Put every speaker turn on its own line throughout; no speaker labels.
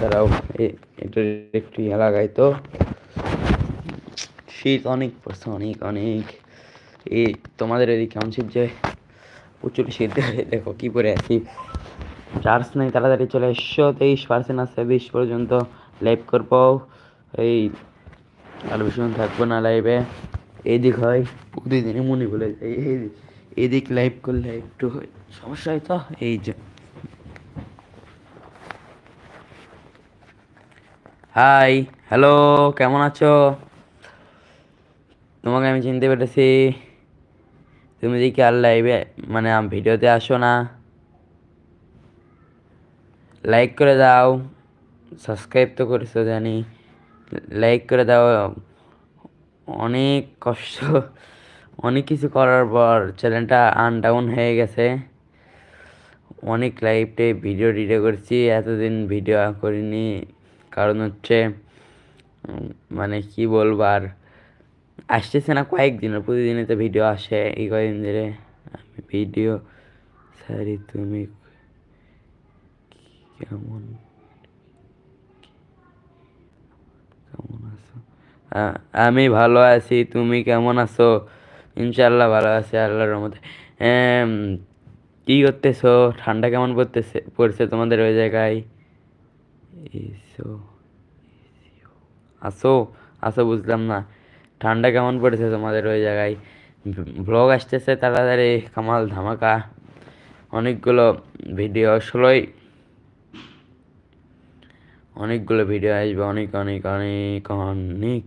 তারাও এটা একটু ইয়ে তো। শীত অনেক পড়ছে অনেক অনেক। এই তোমাদের এদিকে শীত যায় প্রচুর শীত, দেখো কি করে আছি। চার্জ নেই, তাড়াতাড়ি চলে এসো, তেইশ পার্সেন্ট আছে, বিশ পর্যন্ত লাইভ করব। এই আর বেশিক্ষণ থাকব না লাইভে এইদিক হয়, প্রতিদিনই মনে বলে এই এদিক লাইভ করলে একটু সমস্যা হয় তো, এই যে। হাই হ্যালো কেমন আছো? তোমাকে আমি চিনতে পেরেছি। তুমি দেখি আর লাইভে মানে ভিডিওতে আসো না। লাইক করে দাও। সাবস্ক্রাইব তো করেছ, জানি। লাইক করে দাও। অনেক কষ্ট। অনেক কিছু করার পর চ্যানেলটা আনডাউন হয়ে গেছে। অনেক লাইভে ভিডিও ডিডিও করছি। এতদিন ভিডিও করিনি। কারণ হচ্ছে মানে কি বলব আর, আসতেছে না কয়েকদিনের, প্রতিদিনই তো ভিডিও আসে, এই কয়েকদিন ধরে আমি ভিডিও সারি তুমি কেমন কেমন আছো? আমি ভালো আছি, তুমি কেমন আছো? ইনশাল্লাহ ভালো আছি, আল্লাহর রহমতে। কি করতেছো? ঠান্ডা কেমন পড়তেছে, পড়ছে তোমাদের ওই জায়গায়? এসো আসো আসো বুঝলাম না। ঠান্ডা কেমন পড়েছে তোমাদের ওই জায়গায়? ব্লগ আসতেছে তাড়াতাড়ি, কামাল ধামাকা। অনেকগুলো ভিডিও, ষোলোই অনেকগুলো ভিডিও আসবে, অনেক অনেক অনেক অনেক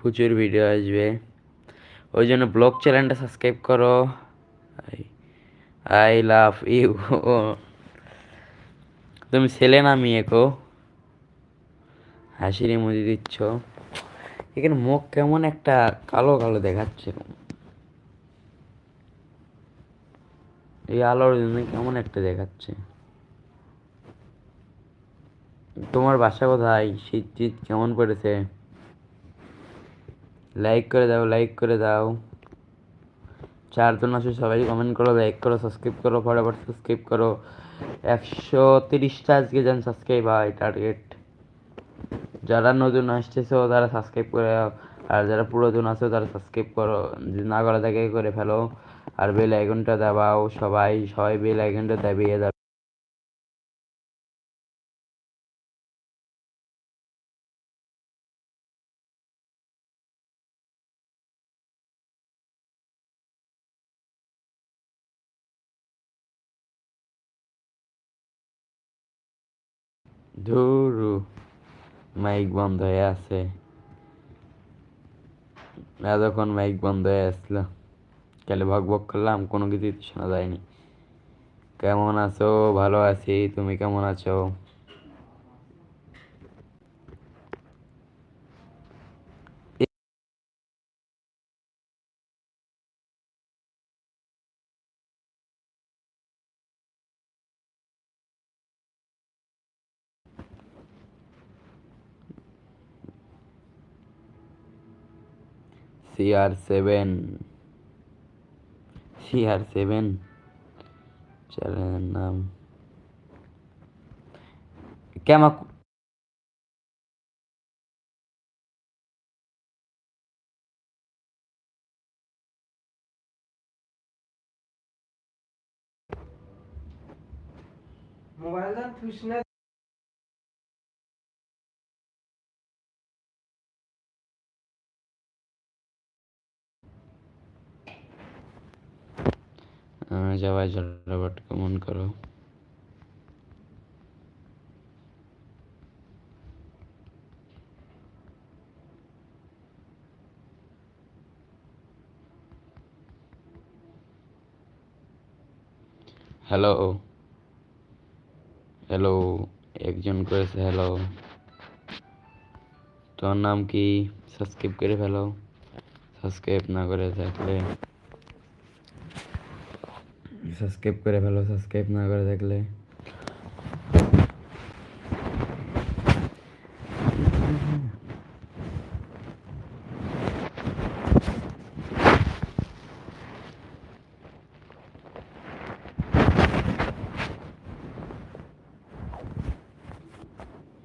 প্রচুর ভিডিও আসবে। ওই জন্য ব্লগ চ্যানেলটা সাবস্ক্রাইব করো। I love you. তুমি ছেলে না মেয়ে কো? হাসির ইমোজি দিচ্ছ। এখানে মুখ কেমন একটা কালো কালো দেখাচ্ছে। এই আলোর জন্য কেমন একটা দেখাচ্ছে। তোমার বাসা কোথায়? শীত শীত কেমন পড়েছে? লাইক করে দাও লাইক করে দাও। চারজন আছে, সবাই কমেন্ট করো লাইক করো সাবস্ক্রাইব করো ফটাফট সাবস্ক্রাইব করো। একশো তিরিশটা আজকে যেন সাবস্ক্রাইব হয় টার্গেট যারা নতুন আসতেছো, তারা সাবস্ক্রাইব করে আর যারা পুরাতন আছো, তারা সাবস্ক্রাইব করো। যদি না করা থাকে, করে ফেলো। আর বেল আইকনটা দাবাও সবাই। সবাই বেল আইকনটা দাবিয়ে দাও। ধুরু মাইক বন্ধ হয়ে আছে। এতক্ষণ মাইক বন্ধ হয়ে আসলো। তাহলে ভক ভক করলাম, কোনো কিছুই শোনা যায়নি। কেমন আছো? ভালো আছি, তুমি কেমন আছো? C R seven C R seven चल
नाम। क्या मक मोबाइल थुसण्यात
সবাই ঝটপট কেমন করো হ্যালো হ্যালো একজন করেছে হ্যালো তোর নাম কি সাবস্ক্রাইব করে ফেলো সাবস্ক্রাইব না করে থাকলে সাবস্ক্রাইব করে ফেলো সাবস্ক্রাইব না করে থাকলে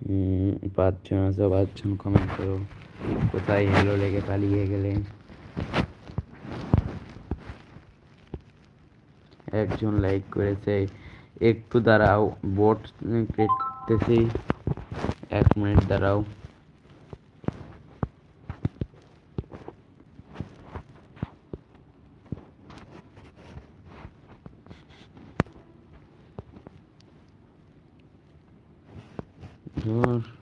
উম, পাঁচজন আছো পাঁচজন কমেন্ট করো। কোথায় হ্যালো লেগে পালিয়ে গেলে? একজন লাইক করেছে। একটু দাঁড়াও বোট ক্রিয়েট এক মিনিট দাঁড়াও। ধুর।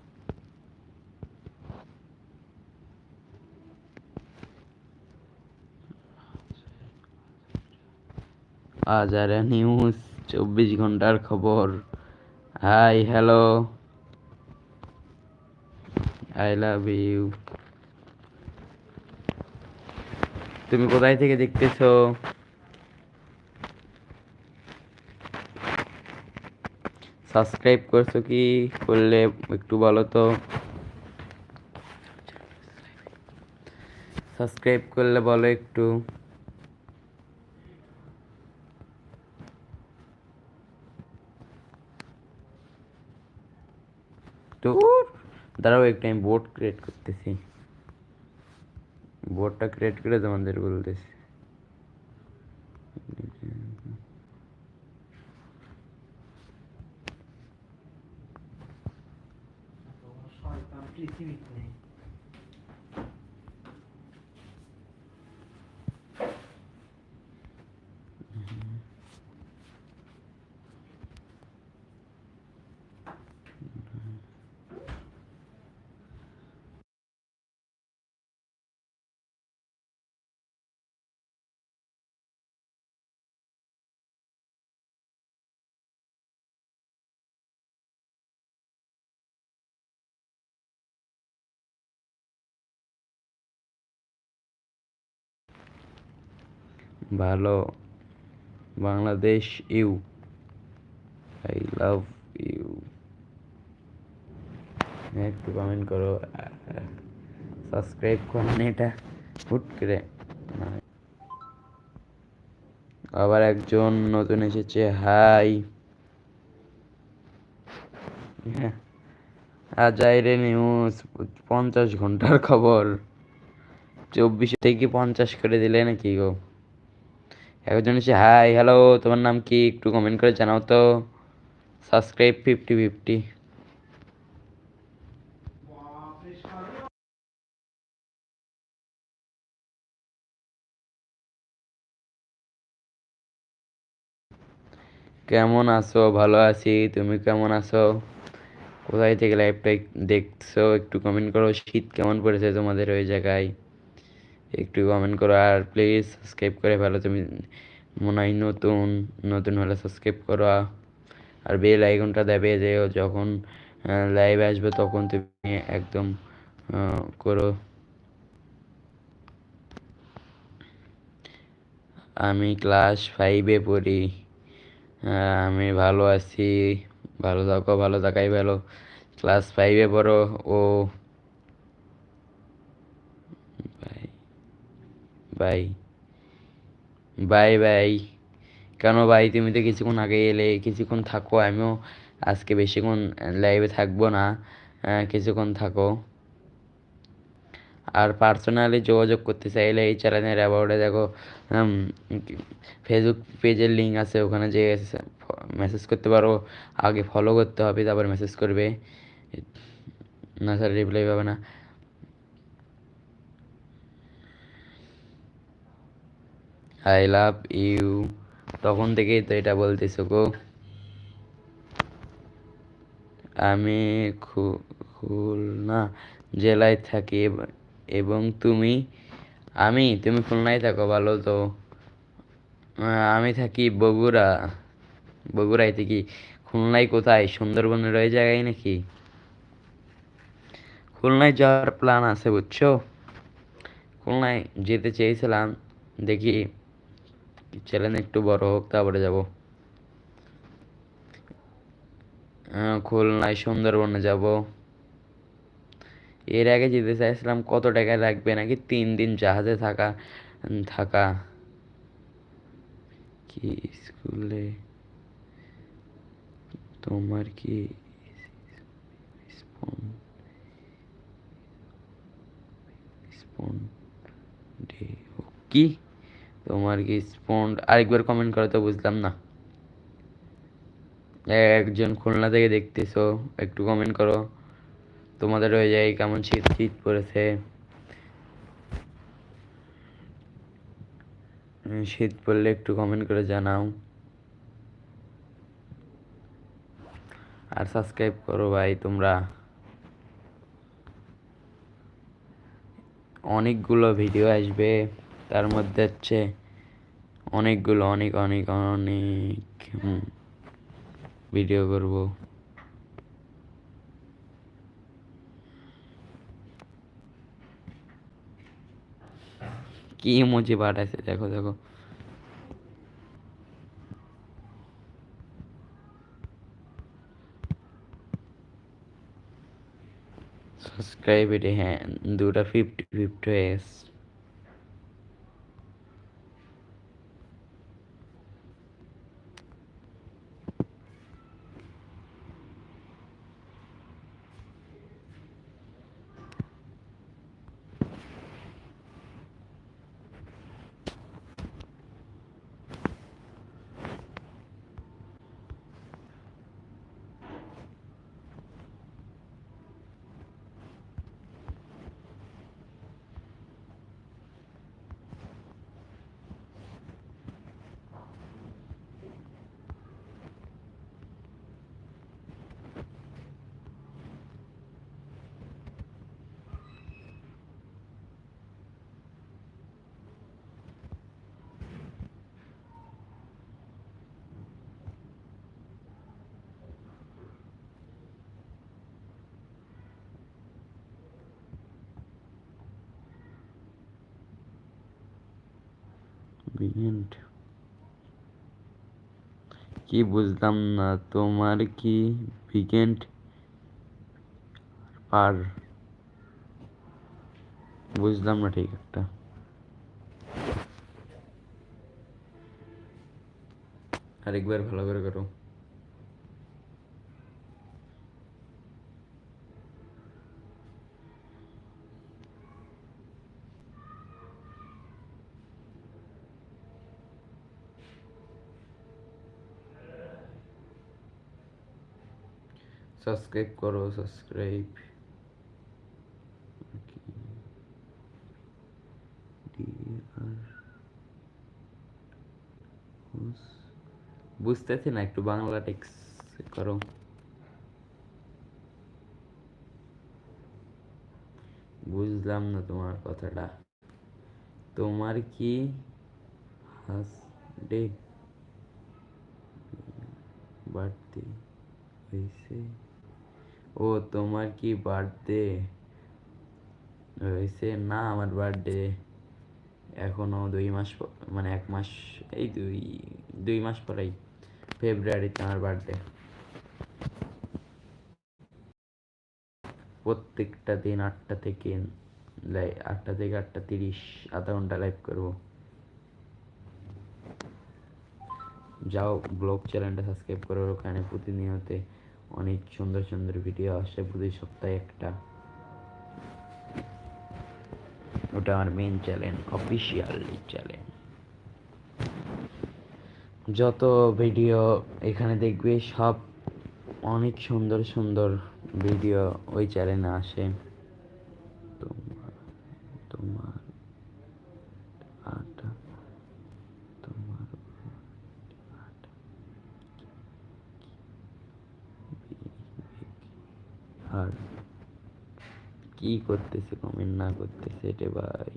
আজারে নিউজ, চব্বিশ ঘণ্টার খবর। Hi, hello. I love you. তুমি কোথায় থেকে দেখতেছো? সাবস্ক্রাইব করছ কি? করলে একটু বলো তো। সাবস্ক্রাইব করলে বলো একটু। দূর দাঁড়াও একটু আমি বোর্ড ক্রিয়েট করতেছি। বোর্ডটা ক্রিয়েট করে তোমাদের বলতেছি।
পৃথিবীতে নেই।
ভালো। Bangladesh you. I love you. একটু কমেন্ট করো। সাবস্ক্রাইব করো না এটা। হুট করে। আবার একজন নতুন এসেছে। হাই। আজাইরে নিউজ, পঞ্চাশ ঘণ্টার খবর। চব্বিশ থেকে পঞ্চাশ করে দিলে নাকি গো? একজন এসে, হাই, হ্যালো, তোমার নাম কি? একটু কমেন্ট করে জানাও তো। সাবস্ক্রাইব ফিফটি ফিফটি কেমন আছো? ভালো আছি। তুমি কেমন আছো? কোথায় থেকে লাইভটা দেখছ? একটু কমেন্ট করো, শীত কেমন পড়েছে তোমাদের ওই জায়গায়? একটু কমেন্ট করো আর প্লিজ সাবস্ক্রাইব করে ফেলো। তুমি মনে হয় নতুন নতুন হলে সাবস্ক্রাইব করো। আর বেল আইকনটা দেবে যে যখন লাইভ আসবে তখন তুমি একদম করো। আমি ক্লাস ফাইভে পড়ি। আমি ভালো আছি। ভালো থাকো, ভালো থাকাই ভালো। ক্লাস ফাইভে পড়ো। ও বাই বাই। Bye bye. কেন ভাই তুমি তো কিছুক্ষণ আগে এলে কিছুক্ষণ থাকো আমিও আজকে বেশিক্ষণ লাইভে থাকব না। আহ, কিছুক্ষণ থাকো। আর পার্সোনালি যোগাযোগ করতে চাইলে এই চ্যানেলের অ্যাবাউটে দেখো ফেসবুক পেজের লিঙ্ক আছে ওখানে যে মেসেজ করতে পারো। আগে ফলো করতে হবে তারপর মেসেজ করবে। না স্যার রিপ্লাই পাবে না। I love you. তখন থেকেই তো এটা বলতেছো গো। আমি খুলনা জেলায় থাকি এবং তুমি? আমি? তুমি খুলনায় থাকো, ভালো তো। আমি থাকি বগুড়া। বগুড়ায় থাকি। খুলনায় কোথায়? সুন্দরবনের ওই জায়গায় নাকি? খুলনায় যাওয়ার প্ল্যান আছে, বুঝছ? খুলনায় যেতে চেয়েছিলাম, দেখি চ্যানেল একটু বড় হোক তারপরে যাব খুলনায় সুন্দরবনে যাব এর আগে যেতে চাইছিলাম কত টাকা লাগবে নাকি তিন দিন জাহাজে থাকা থাকা কি স্কুলে তোমার কি কি তোমার কি স্পন্ড? আরেকবার কমেন্ট করো তো, বুঝলাম না। একজন খুলনা থেকে দেখতেছো, একটু কমেন্ট করো। তোমাদের ওই জায়গায় কেমন শীত শীত পড়েছে? শীত পড়লে একটু কমেন্ট করে জানাও। আর সাবস্ক্রাইব করো ভাই তোমরা। অনেকগুলো ভিডিও আসবে। তার মধ্যে হচ্ছে অনেকগুলো, অনেক অনেক অনেক ভিডিও করব। কি ইমোজি পাঠাইছে, দেখো দেখো। সাবস্ক্রাইব এটি হ্যাঁ দুটা ফিফটি ফিফটি হয়ে গেছে। বিগেন্ট কি বুঝলাম না তোমার কি উইকেন্ড পার বুঝলাম না ঠিক একটা আরেকবার ভালো করে করো সাবস্ক্রাইব করো, সাবস্ক্রাইব। বুঝতেছি না, একটু বাংলা টেক্স করো। বুঝলাম না তোমার কথাটা। তোমার কি হাসডে বার্থডে হয়েছে? ও, তোমার কি বার্থডে হয়েছে না আমার বার্থডে এখনও দুই মাস মানে এক মাস, এই দুই দুই মাস পরেই ফেব্রুয়ারিতে আমার বার্থডে প্রত্যেকটা দিন আটটা থেকে আটটা থেকে আটটা তিরিশ আধা ঘণ্টা লাইভ করব। যাও, ব্লগ চ্যানেলটা সাবস্ক্রাইব করো ওখানে প্রতিনিয়তে। অনেক সুন্দর সুন্দর ভিডিও আসে প্রতি সপ্তাহে একটা। ওটা আমার মেন চ্যানেল অফিসিয়ালি চ্যানেল যত ভিডিও এখানে দেখবে সব অনেক সুন্দর সুন্দর ভিডিও ওই চ্যানেলে আসে তোমার তোমার আটা তোমার আটা আর কি করতেছে কমেন্ট না করতেছে এটা ভাই?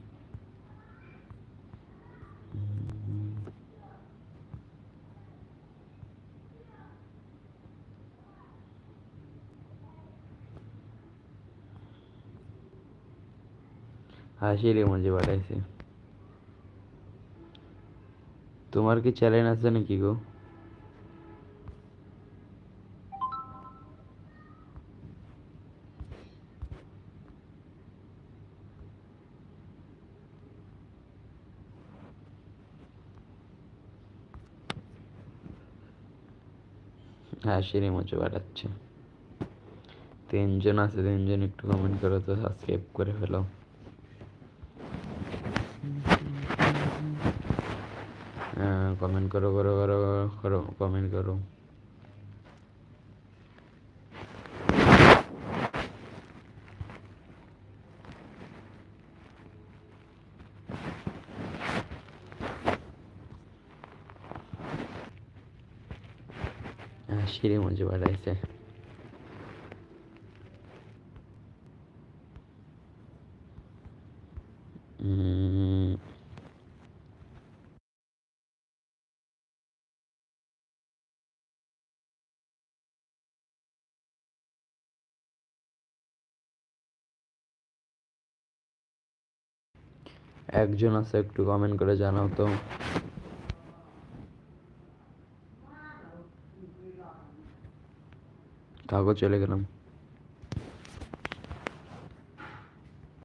উম, হাসির মজে পাঠাইছে। তোমার কি চ্যালেঞ্জ আছে নাকি গো? হাসির ইমোজি বাড়াচ্ছে তিনজন আছে, তিনজন একটু কমেন্ট করো তো সাবস্ক্রাইব করে ফেলো। কমেন্ট করো করো করো করো কমেন্ট করো। সিঁড়ি পাঠাইছে উম, একজন আছে একটু কমেন্ট করে জানাও তো। था टेलीग्राम